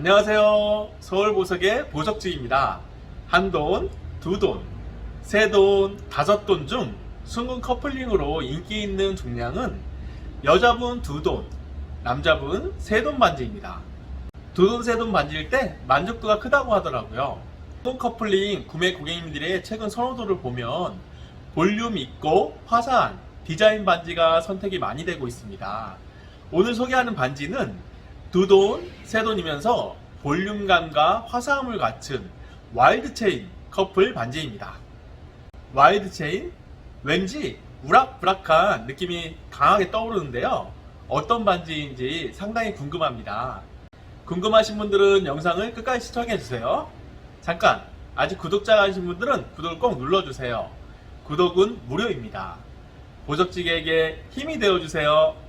안녕하세요. 서울보석의 보석주입니다. 한 돈, 두 돈, 세 돈, 다섯 돈 중 순금 커플링으로 인기 있는 중량은 여자분 두 돈, 남자분 세 돈 반지입니다. 두 돈, 세 돈 반지일 때 만족도가 크다고 하더라고요. 순금 커플링 구매 고객님들의 최근 선호도를 보면 볼륨 있고 화사한 디자인 반지가 선택이 많이 되고 있습니다. 오늘 소개하는 반지는 두 돈, 세 돈이면서 볼륨감과 화사함을 갖춘 와일드 체인 커플 반지입니다. 와일드 체인? 왠지 우락부락한 느낌이 강하게 떠오르는데요. 어떤 반지인지 상당히 궁금합니다. 궁금하신 분들은 영상을 끝까지 시청해주세요. 잠깐, 아직 구독자가 아니신 분들은 구독을 꼭 눌러주세요. 구독은 무료입니다. 보석지기에게 힘이 되어주세요.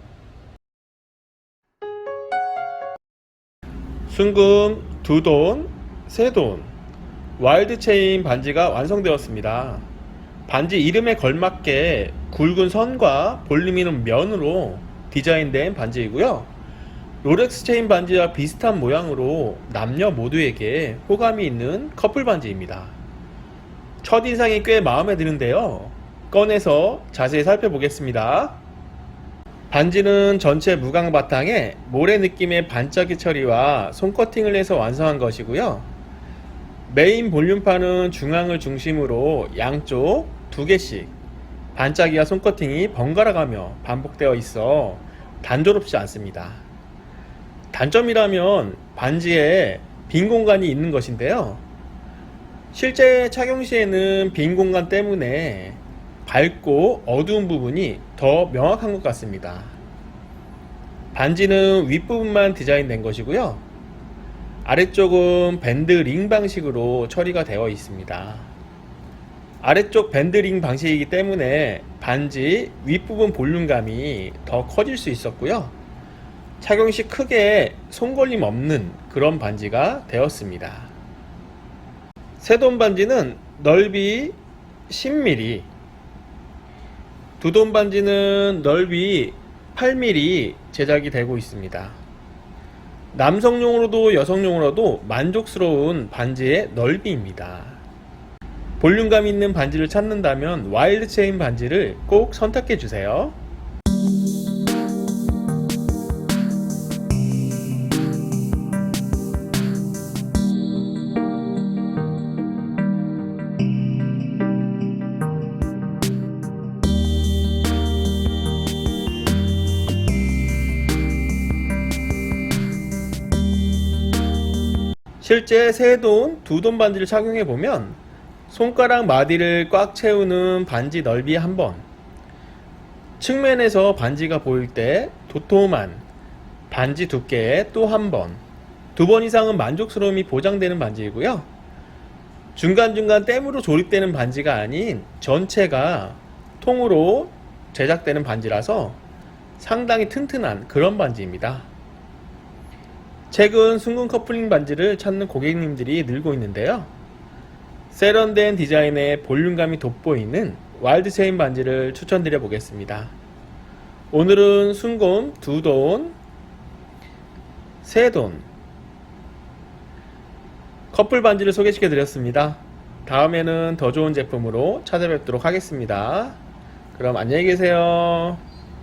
순금, 두돈, 세돈, 와일드 체인 반지가 완성되었습니다. 반지 이름에 걸맞게 굵은 선과 볼륨 있는 면으로 디자인된 반지이고요. 롤렉스 체인 반지와 비슷한 모양으로 남녀 모두에게 호감이 있는 커플 반지입니다. 첫인상이 꽤 마음에 드는데요. 꺼내서 자세히 살펴보겠습니다. 반지는 전체 무광 바탕에 모래 느낌의 반짝이 처리와 손커팅을 해서 완성한 것이고요. 메인 볼륨판은 중앙을 중심으로 양쪽 두 개씩 반짝이와 손커팅이 번갈아 가며 반복되어 있어 단조롭지 않습니다. 단점이라면 반지에 빈 공간이 있는 것인데요. 실제 착용 시에는 빈 공간 때문에 밝고 어두운 부분이 더 명확한 것 같습니다. 반지는 윗부분만 디자인된 것이고요. 아래쪽은 밴드 링 방식으로 처리가 되어 있습니다. 아래쪽 밴드 링 방식이기 때문에 반지 윗부분 볼륨감이 더 커질 수 있었고요. 착용 시 크게 손걸림 없는 그런 반지가 되었습니다. 세돈 반지는 넓이 10mm, 두돈 반지는 넓이 8mm 제작이 되고 있습니다. 남성용으로도 여성용으로도 만족스러운 반지의 넓이입니다. 볼륨감 있는 반지를 찾는다면 와일드 체인 반지를 꼭 선택해 주세요. 실제 세 돈, 두 돈 반지를 착용해 보면 손가락 마디를 꽉 채우는 반지 넓이 한 번, 측면에서 반지가 보일 때 도톰한 반지 두께에 또 한 번, 두 번 이상은 만족스러움이 보장되는 반지이고요. 중간중간 땜으로 조립되는 반지가 아닌 전체가 통으로 제작되는 반지라서 상당히 튼튼한 그런 반지입니다. 최근 순금 커플링 반지를 찾는 고객님들이 늘고 있는데요. 세련된 디자인에 볼륨감이 돋보이는 와일드 체인 반지를 추천드려 보겠습니다. 오늘은 순금 두 돈, 세 돈, 커플 반지를 소개시켜 드렸습니다. 다음에는 더 좋은 제품으로 찾아뵙도록 하겠습니다. 그럼 안녕히 계세요.